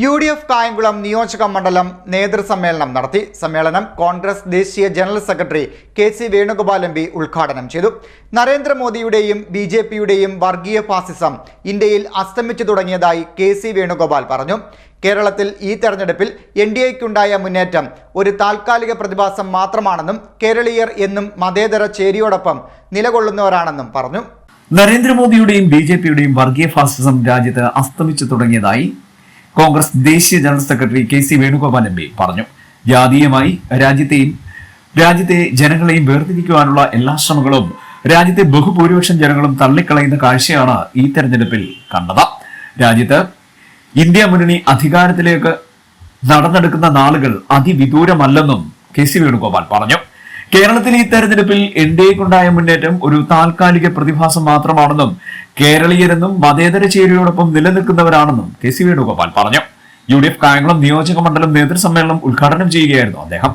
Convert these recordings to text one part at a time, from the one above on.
U D F Kayamkulam നിയോജക മണ്ഡലം നേതൃസമ്മേളനം നടത്തി. സമ്മേളനം കോൺഗ്രസ് ദേശീയ general secretary K C Venugopal M P ഉദ്ഘാടനം ചെയ്തു. നരേന്ദ്രമോദിയുടെയും ബി ജെ പിയുടെയും വർഗീയ ഫാസിസം ഇന്ത്യയിൽ അസ്തമിച്ചു തുടങ്ങിയതായി കെ സി വേണുഗോപാൽ പറഞ്ഞു. കേരളത്തിൽ ഈ തെരഞ്ഞെടുപ്പിൽ എൻ ഡി എക്കുണ്ടായ മുന്നേറ്റം ഒരു താൽക്കാലിക പ്രതിഭാസം മാത്രമാണെന്നും കേരളീയർ എന്നും മതേതര ചേരിയോടൊപ്പം നിലകൊള്ളുന്നവരാണെന്നും പറഞ്ഞു. നരേന്ദ്രമോദിയുടെയും ബി ജെ പിയുടെയും വർഗീയ ഫാസിസം രാജ്യത്ത് അസ്തമിച്ചു തുടങ്ങിയതായി കോൺഗ്രസ് ദേശീയ general secretary K C Venugopal M P പറഞ്ഞു. ജാതീയമായി രാജ്യത്തെയും രാജ്യത്തെ ജനങ്ങളെയും വേർതിരിക്കുവാനുള്ള എല്ലാ ശ്രമങ്ങളും രാജ്യത്തെ ബഹുഭൂരിപക്ഷം ജനങ്ങളും തള്ളിക്കളയുന്ന കാഴ്ചയാണ് ഈ തെരഞ്ഞെടുപ്പിൽ കണ്ടത്. രാജ്യത്ത് ഇന്ത്യ മുന്നണി അധികാരത്തിലേക്ക് നടന്നെടുക്കുന്ന നാളുകൾ അതിവിദൂരമല്ലെന്നും കെ സി വേണുഗോപാൽ പറഞ്ഞു. കേരളത്തിലെ ഈ തെരഞ്ഞെടുപ്പിൽ എൻ ഡി എക്കുണ്ടായ മുന്നേറ്റം ഒരു താൽക്കാലിക പ്രതിഭാസം മാത്രമാണെന്നും കേരളീയരെന്നും മതേതര ചേരിയോടൊപ്പം നിലനിൽക്കുന്നവരാണെന്നും കെ സി വേണുഗോപാൽ പറഞ്ഞു. യു ഡി എഫ് കായംകുളം നിയോജക മണ്ഡലം നേതൃസമ്മേളനം ഉദ്ഘാടനം ചെയ്യുകയായിരുന്നു അദ്ദേഹം.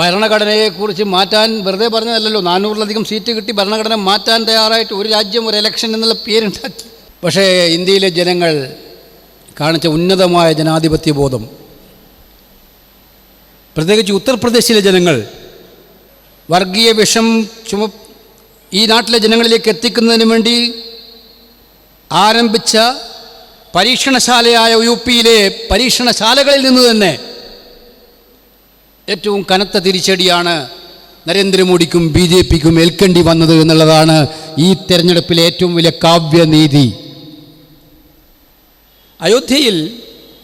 ഭരണഘടനയെക്കുറിച്ച് മാറ്റാൻ വെറുതെ പറഞ്ഞതല്ലല്ലോ. നാനൂറിലധികം സീറ്റ് കിട്ടി ഭരണഘടന മാറ്റാൻ തയ്യാറായിട്ട് ഒരു രാജ്യം ഒരു ഇലക്ഷൻ എന്നുള്ള പേരുണ്ടാക്കി. പക്ഷേ ഇന്ത്യയിലെ ജനങ്ങൾ കാണിച്ച ഉന്നതമായ ജനാധിപത്യ ബോധം പ്രത്യേകിച്ച് ഉത്തർപ്രദേശിലെ ജനങ്ങൾ വർഗീയ വിഷം ചുമ ഈ നാട്ടിലെ ജനങ്ങളിലേക്ക് എത്തിക്കുന്നതിന് വേണ്ടി ആരംഭിച്ച പരീക്ഷണശാലയായ യു പിയിലെ പരീക്ഷണശാലകളിൽ നിന്ന് തന്നെ ഏറ്റവും കനത്ത തിരിച്ചടിയാണ് നരേന്ദ്രമോദിക്കും ബി ജെ പിക്കും ഏൽക്കേണ്ടി വന്നത് എന്നുള്ളതാണ് ഈ തെരഞ്ഞെടുപ്പിലെ ഏറ്റവും വലിയ കാവ്യനീതി. അയോധ്യയിൽ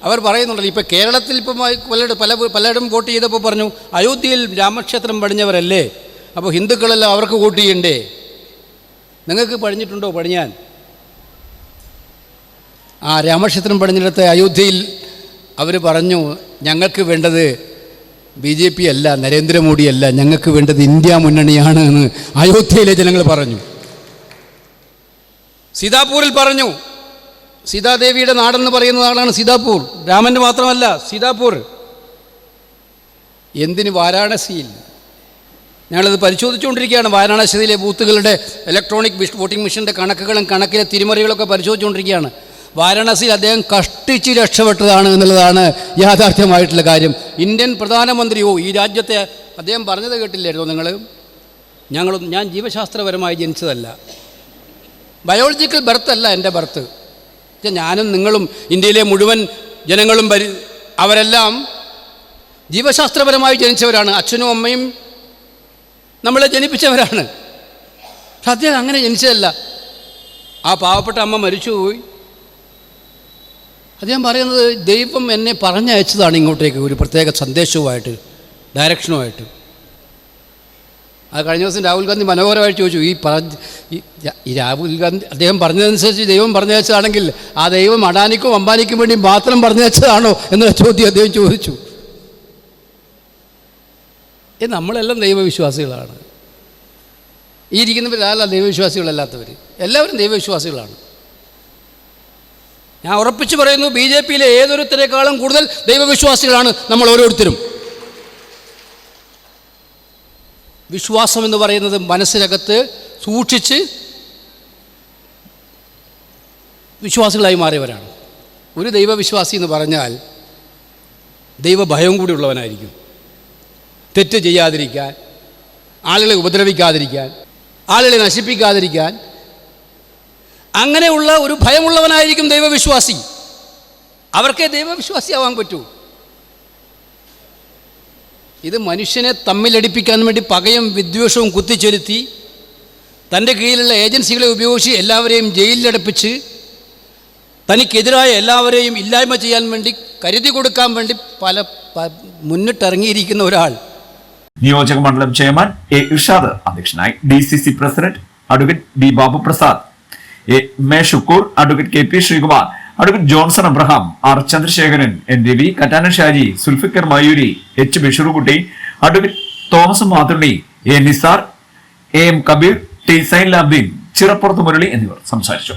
അവർ പറയുന്നുണ്ടല്ലോ ഇപ്പോൾ കേരളത്തിൽ ഇപ്പം പലയിടം പല പലയിടം വോട്ട് ചെയ്തപ്പോൾ പറഞ്ഞു അയോധ്യയിൽ രാമക്ഷേത്രം പണിഞ്ഞവരല്ലേ? അപ്പോൾ ഹിന്ദുക്കളെല്ലാം അവർക്ക് വോട്ട് ചെയ്യണ്ടേ? നിങ്ങൾക്ക് പണിഞ്ഞിട്ടുണ്ടോ പണിയാൻ? ആ രാമക്ഷേത്രം പണിഞ്ഞിടത്ത് അയോധ്യയിൽ അവർ പറഞ്ഞു ഞങ്ങൾക്ക് വേണ്ടത് ബി ജെ പി അല്ല നരേന്ദ്രമോദി അല്ല ഞങ്ങൾക്ക് വേണ്ടത് ഇന്ത്യ മുന്നണിയാണ് എന്ന് അയോധ്യയിലെ ജനങ്ങൾ പറഞ്ഞു. സീതാപൂരിൽ പറഞ്ഞു സീതാദേവിയുടെ നാടെന്ന് പറയുന്ന നാടാണ് സീതാപൂർ. രാമന്റെ മാത്രമല്ല സീതാപൂർ. എന്തിന് വാരാണസിയിൽ? ഞങ്ങളത് പരിശോധിച്ചുകൊണ്ടിരിക്കുകയാണ്. വാരാണസിയിലെ ബൂത്തുകളുടെ ഇലക്ട്രോണിക് വോട്ടിംഗ് മെഷീന്റെ കണക്കുകളും കണക്കിലെ തിരിമറികളൊക്കെ പരിശോധിച്ചുകൊണ്ടിരിക്കുകയാണ്. വാരാണസിയിൽ അദ്ദേഹം കഷ്ടിച്ച് രക്ഷപ്പെട്ടതാണ് എന്നുള്ളതാണ് യാഥാർത്ഥ്യമായിട്ടുള്ള കാര്യം. ഇന്ത്യൻ പ്രധാനമന്ത്രിയോ ഈ രാജ്യത്തെ അദ്ദേഹം പറഞ്ഞത് കേട്ടില്ലായിരുന്നോ നിങ്ങൾ ഞങ്ങളും ഞാൻ ജീവശാസ്ത്രപരമായി ജനിച്ചതല്ല. ബയോളജിക്കൽ ബർത്ത് അല്ല എന്റെ ബർത്ത് ഞാനും നിങ്ങളും ഇന്ത്യയിലെ മുഴുവൻ ജനങ്ങളും പരി അവരെല്ലാം ജീവശാസ്ത്രപരമായി ജനിച്ചവരാണ്. അച്ഛനും അമ്മയും നമ്മളെ ജനിപ്പിച്ചവരാണ്. പക്ഷെ അദ്ദേഹം അങ്ങനെ ജനിച്ചതല്ല. ആ പാവപ്പെട്ട അമ്മ മരിച്ചുപോയി. അദ്ദേഹം പറയുന്നത് ദൈവം എന്നെ പറഞ്ഞയച്ചതാണ് ഇങ്ങോട്ടേക്ക് ഒരു പ്രത്യേക സന്ദേശവുമായിട്ട് ഡയറക്ഷനുമായിട്ട് അത് കഴിഞ്ഞ ദിവസം രാഹുൽ ഗാന്ധി മനോഹരമായിട്ട് ചോദിച്ചു ഈ പറഞ്ഞ ഈ രാഹുൽ ഗാന്ധി അദ്ദേഹം പറഞ്ഞതനുസരിച്ച് ദൈവം പറഞ്ഞയച്ചതാണെങ്കിൽ ആ ദൈവം അഡാനിക്കും അംബാനിക്കും വേണ്ടി മാത്രം പറഞ്ഞയച്ചതാണോ എന്ന ചോദ്യം അദ്ദേഹം ചോദിച്ചു. ഏ നമ്മളെല്ലാം ദൈവവിശ്വാസികളാണ്. ഈ ഇരിക്കുന്നവരല്ല ദൈവവിശ്വാസികളല്ലാത്തവർ എല്ലാവരും ദൈവവിശ്വാസികളാണ്. ഞാൻ ഉറപ്പിച്ചു പറയുന്നു ബി ജെ പിയിലെ ഏതൊരുത്തരെക്കാളും കൂടുതൽ ദൈവവിശ്വാസികളാണ് നമ്മൾ ഓരോരുത്തരും. വിശ്വാസം എന്ന് പറയുന്നത് മനസ്സിനകത്ത് സൂക്ഷിച്ച് വിശ്വാസികളായി മാറിയവരാണ്. ഒരു ദൈവവിശ്വാസി എന്ന് പറഞ്ഞാൽ ദൈവഭയം കൂടി ഉള്ളവനായിരിക്കും. തെറ്റ് ചെയ്യാതിരിക്കാൻ ആളുകളെ ഉപദ്രവിക്കാതിരിക്കാൻ ആളുകളെ നശിപ്പിക്കാതിരിക്കാൻ അങ്ങനെയുള്ള ഒരു ഭയമുള്ളവനായിരിക്കും ദൈവവിശ്വാസി. അവർക്കേ ദൈവവിശ്വാസിയാവാൻ പറ്റൂ. ഇത് മനുഷ്യനെ തമ്മിലടിപ്പിക്കാൻ വേണ്ടി പകയും വിദ്വേഷവും കുത്തിച്ചൊരുത്തി തന്റെ കീഴിലുള്ള ഏജൻസികളെ ഉപയോഗിച്ച് എല്ലാവരെയും ജയിലിലടപ്പിച്ച് തനിക്കെതിരായ എല്ലാവരെയും ഇല്ലായ്മ ചെയ്യാൻ വേണ്ടി കരുതി കൊടുക്കാൻ വേണ്ടി പല മുന്നിട്ടിറങ്ങിയിരിക്കുന്ന ഒരാൾ. നിയോജക മണ്ഡലം ചെയർമാൻ എ ഇർഷാദ് അധ്യക്ഷനായി D C C president advocate B Babu Prasad A may Shukoor advocate K P Sreekumar advocate Johnson Abraham R Chandrasekharan N Ravi Kattana Shaji Sulfikar Mayuri H Basheerkutty advocate Thomas Mathunni A Nisar A M Kabeer T Zainulabdeen Chirappurath Murali എന്നിവർ സംസാരിച്ചു.